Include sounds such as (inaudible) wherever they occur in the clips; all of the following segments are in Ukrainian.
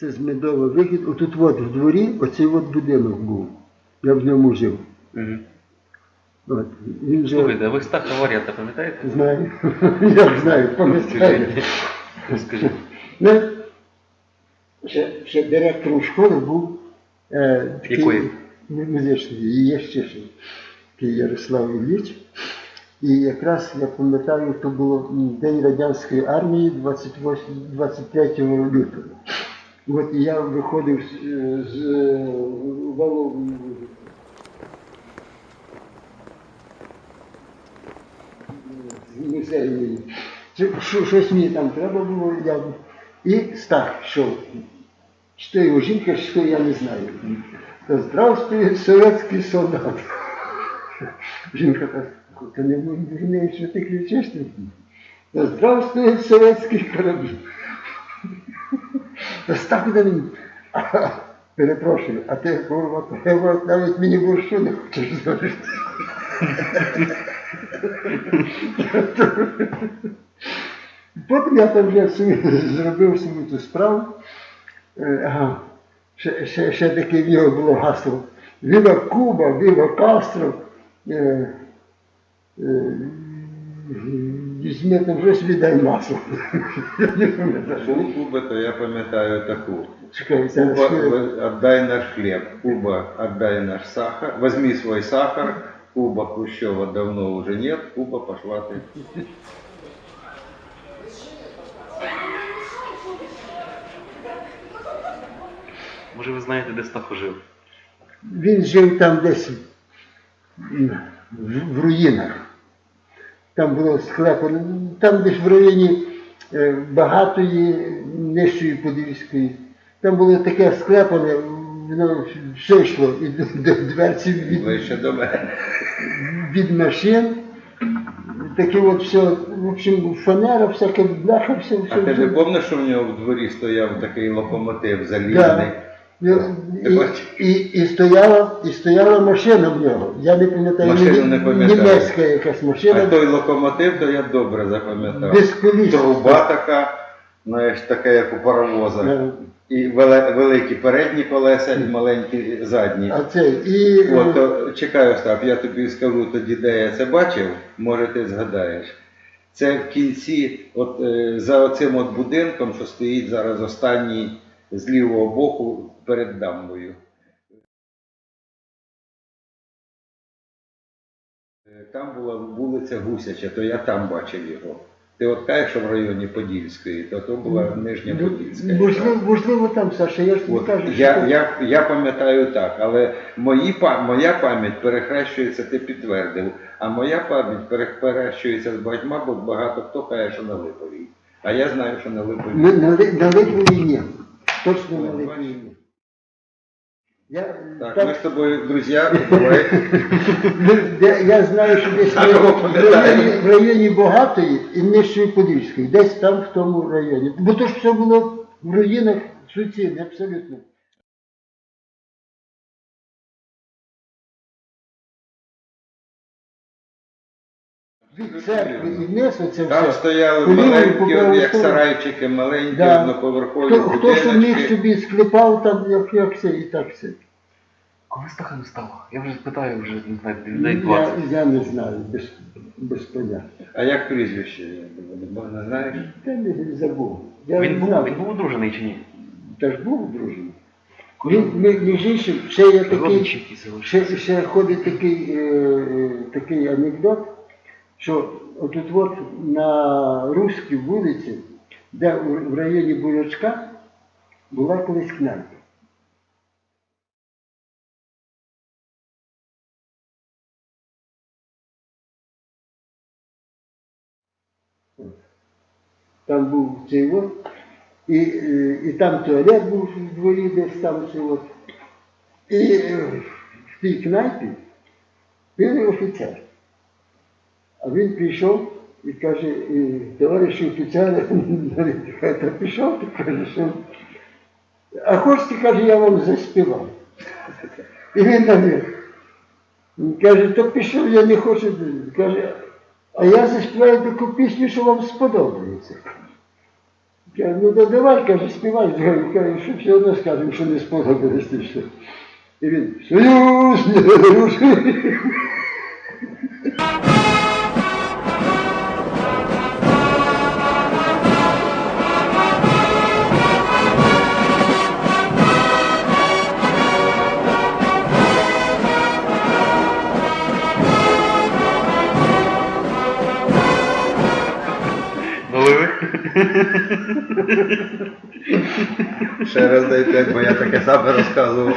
Це з медовий вихід. Отут от в дворі оцей от будинок був. Я в ньому жив. Мгм. От. Він вже Слухайте, а ви Стаха Варята пам'ятаєте? знаю. (laughs) Я знаю, пам'ятаю. Розкажіть. Ну, ще, ще директором школи був е, такий Якої? музичний, і є ще ще такий Ярослав Ілліч. І якраз я пам'ятаю, то було м, День Радянської армії 28, 23 лютого. От я виходив з, валу- з музею. Щось мені там треба було, я і стах. Чи то його жінка, то я не знаю. Та здравствує совєтський солдат. Жінка так, ти не що ти кричиш? Та здравствує совєтський корабель. Та стах до мені. (laughs) Перепрошую, а ти курва, навіть мені борщу не хочеш зробити. (laughs) Потім я там вже зробив собі ту справу. Е, Ага. Ще, ще, ще таке в нього було гасло. Віва Куба, Віва Кастро. Е, е, Візьми там щось віддай масло. Я не пам'ятаю. Був Куба, то я пам'ятаю таку. Чекай, зараз Куба, хвилину. в- отдай наш хлеб. Куба, отдай наш сахар. Возьми свой сахар. Куба Хрущева давно уже нет. Куба пошла ты. Може ви знаєте, де Стахо жив? Він жив там десь м, в, в руїнах. Там було склепо, ну, там десь в районі е, багатої, нижчої Подільської. Там було таке склепане, воно все йшло і до, до дверці від, до від машин. Таке от все, в общем, фанера, всяке бляха, все, все. А ти не пам'ятаєш, що в нього в дворі стояв такий локомотив залізний? Да. Ти і, бачиш? і, і, стояла, і стояла машина в нього. Я не пам'ятаю, Машину не пам'ятаю. німецька якась машина. А той локомотив, то я добре запам'ятав. Без коліс. Труба така, знаєш, така, як у паровозах. Да. І веле- великі передні колеса, і маленькі задні. А це і е, От, то, чекай, Остап, я тобі скажу тоді, де я це бачив, може ти згадаєш. Це в кінці, от е, за оцим от будинком, що стоїть зараз останній з лівого боку перед дамбою. Е, Там була вулиця Гусяча, то я там бачив його. Ти от кажеш, що в районі Подільської, то то була Нижня Подільська. можливо, можливо, там, Саша, я ж не От, кажу, я, що я, я пам'ятаю так, але мої, моя пам'ять перехрещується, ти підтвердив, а моя пам'ять перехрещується з багатьма, бо багато хто каже, що на Липовій. А я знаю, що на Липовій. на, на, на Литві ні. Точно на Литві ні. Я, Так, ми з тобою тобой друзья, я, я знаю, що десь в районі, в районі Богатої і Нижчої Подільської, десь там в тому районі. Бо то ж все було в руїнах суцільне, абсолютно. Від церкви і вниз оце Там все. стояли по маленькі, як сарайчики, маленькі, Да. одноповерхові Хто, хто що міг будиночки. собі склепав там, як, як все, і так все. Коли Стаха не стало? Я вже питаю, вже не знаю, людей Я, 20. я не знаю, без, без поняття. А як прізвище? Не знаєш? Та не забув. Я Він не був, знав. він був одружений чи ні? Та ж був дружині. Він, ми- між іншим, ще є такий, Родичі якісь залишилися. ще, ще ходить такий, е, е, такий анекдот, що отут от на Руській вулиці, де в районі Бурячка, була колись кнайпа. Там був цей от, і, е, і там туалет був в дворі десь там цей от. І е, в тій кнайпі він офіцер. А він прийшов і каже, е, товариш офіцер, (laughs) та пішов, ти каже, що. А хочете, каже, я вам заспівав. І він наверх. Він каже, то пішов, я не хочу. Каже, а я заспіваю таку пісню, що вам сподобається. Каже, ну то давай, каже, співай, Згорю. каже, що все одно скажемо, що не сподобалось ти все. І він, союз, не руши. Ще раз дай п'ять, бо я таке саме розказував.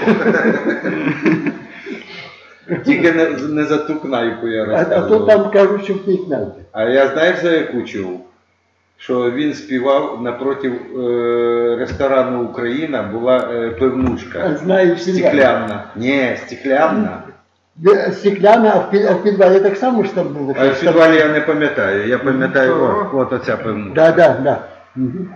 Тільки не, не за ту кнайку я А, а то розказував. там кажуть, що в тій кнайпі. А я знаєш за яку чув? Що він співав напроти е, ресторану Україна була е, А пивнушка. знаю всі. Стеклянна. Ні, стеклянна. Де- Стекляна, а в, під, а в підвалі так само ж там було. А в підвалі я не пам'ятаю. Я пам'ятаю, о, от оця пивнушка. Да, да, да. Мгм.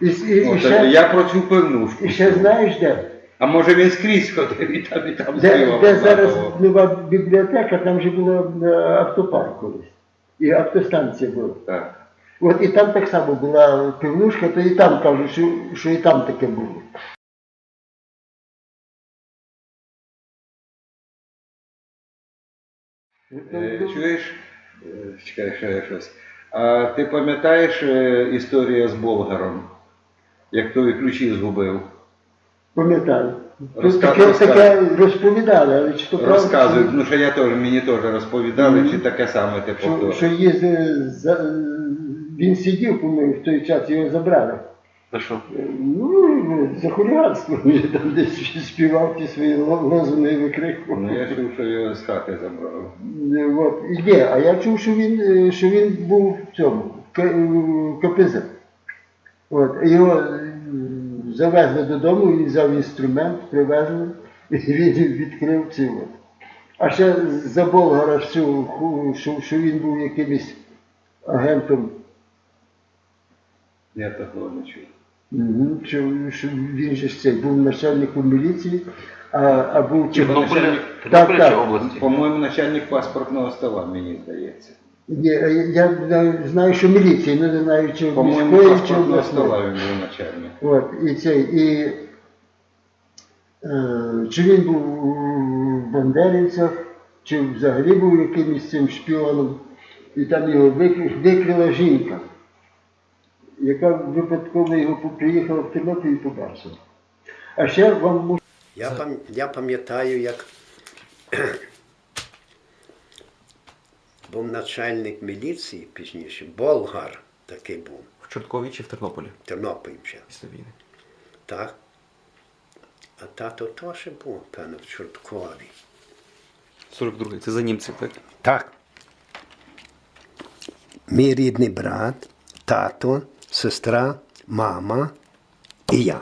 І, с- і, і, От, ще, я про цю пивнушку. і ще знаєш де? А може він скрізь ходив і там, і там Де, співав. де зараз нова бібліотека, там же було е, автопарк колись. І автостанція була. Так. От і там так само була пивнушка, то і там кажуть, що, що і там таке було. Е, Чуєш? Е, Чекай, ще я щось. А ти пам'ятаєш е, історію з Болгаром? Як той ключі згубив? Пам'ятаю. Розка- таке, розказуй. таке розповідали, але чи то правда, Розказуй, що- ну що я теж мені теж розповідали, Мгм. чи таке саме ти що, повторив. що їздив, за, він сидів, по-моєму, в той час його забрали. За що? Ну, за хуліганство він там десь співав ті свої ло- лозуни викрикував. Ну я чув, що його з хати забрали. Е, От, є, а я чув, що він, е, що він був в цьому, в КПЗ. От, його е, завезли додому, він взяв інструмент, привезли, і він відкрив ці от. А ще за Болгара, що, що, що він був якимось агентом, Я такого не чув. Що, що він же ж цей був начальником міліції, а, а був Так, так. чи області? По-моєму, начальник паспортного стола, мені здається. Ні, е, я знаю- знаю, що міліції, але не знаю, чи По-моєму, міської, чи паспортного обласної. стола він був начальник. От, і цей, і е, чи він був у бандерівцях, чи взагалі був якимось цим шпіоном, і там його викри- викрила жінка, яка випадково його приїхала в Тернопіль і побачила. А ще вам мушу Я, пам- я пам'ятаю, як був начальник міліції пізніше, Болгар такий був, В Чорткові чи в Тернополі Тернопіль ще. після війни. Так? А тато теж був, певно, в Чорткові. 42-й, це за німців, так? Так. Мій рідний брат, тато, сестра, мама і я.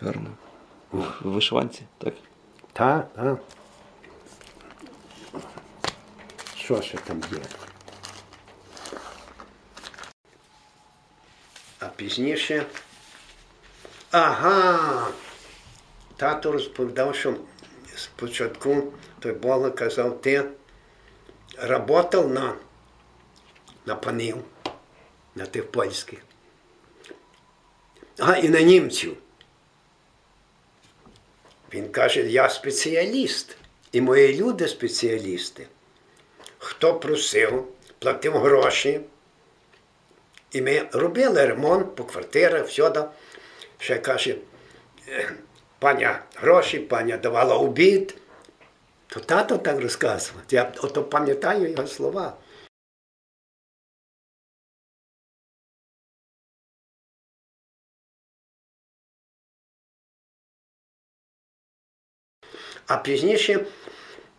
Гарно. В вишиванці, так? Так, так. Що ще там є? А пізніше. Ага. Тато розповідав, що спочатку той Бога казав, ти работав на, на панів, на тих польських. А, і на німців. Він каже, я спеціаліст, і мої люди спеціалісти. Хто просив, платив гроші. І ми робили ремонт по квартирах, всюди. Ще каже, «Е, паня гроші, паня давала обід. То тато так розказував. Я ото пам'ятаю його слова. А пізніше,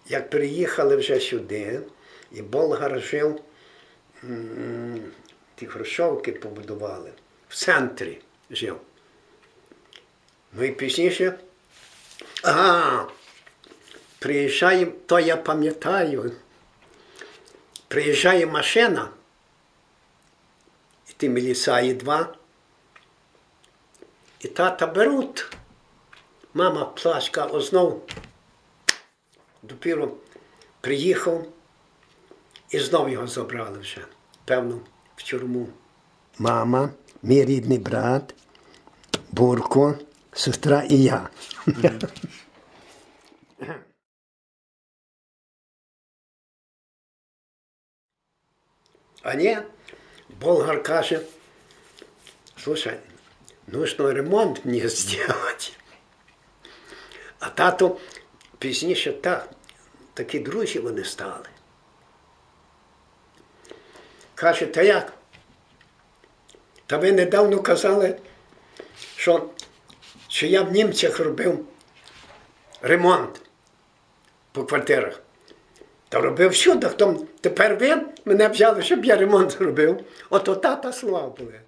як приїхали вже сюди, і Болгар жив, ті хрущовки побудували, в центрі жив. Ну і пізніше, ага, приїжджає, то я пам'ятаю, приїжджає машина, і ті міліцаї два, і тата беруть. Мама плачка, ознов допіру приїхав і знов його забрали вже. певно, в тюрму. Мама, мій рідний брат, Бурко, сестра і я. А ні, болгар каже, слушай, нужно ремонт мені зробити. А тато пізніше так, такі друзі вони стали. Каже, та як? Та ви недавно казали, що, що я в німцях робив ремонт по квартирах. Та робив всюди, хто тепер ви мене взяли, щоб я ремонт (laughs) зробив. Ото тата слава були.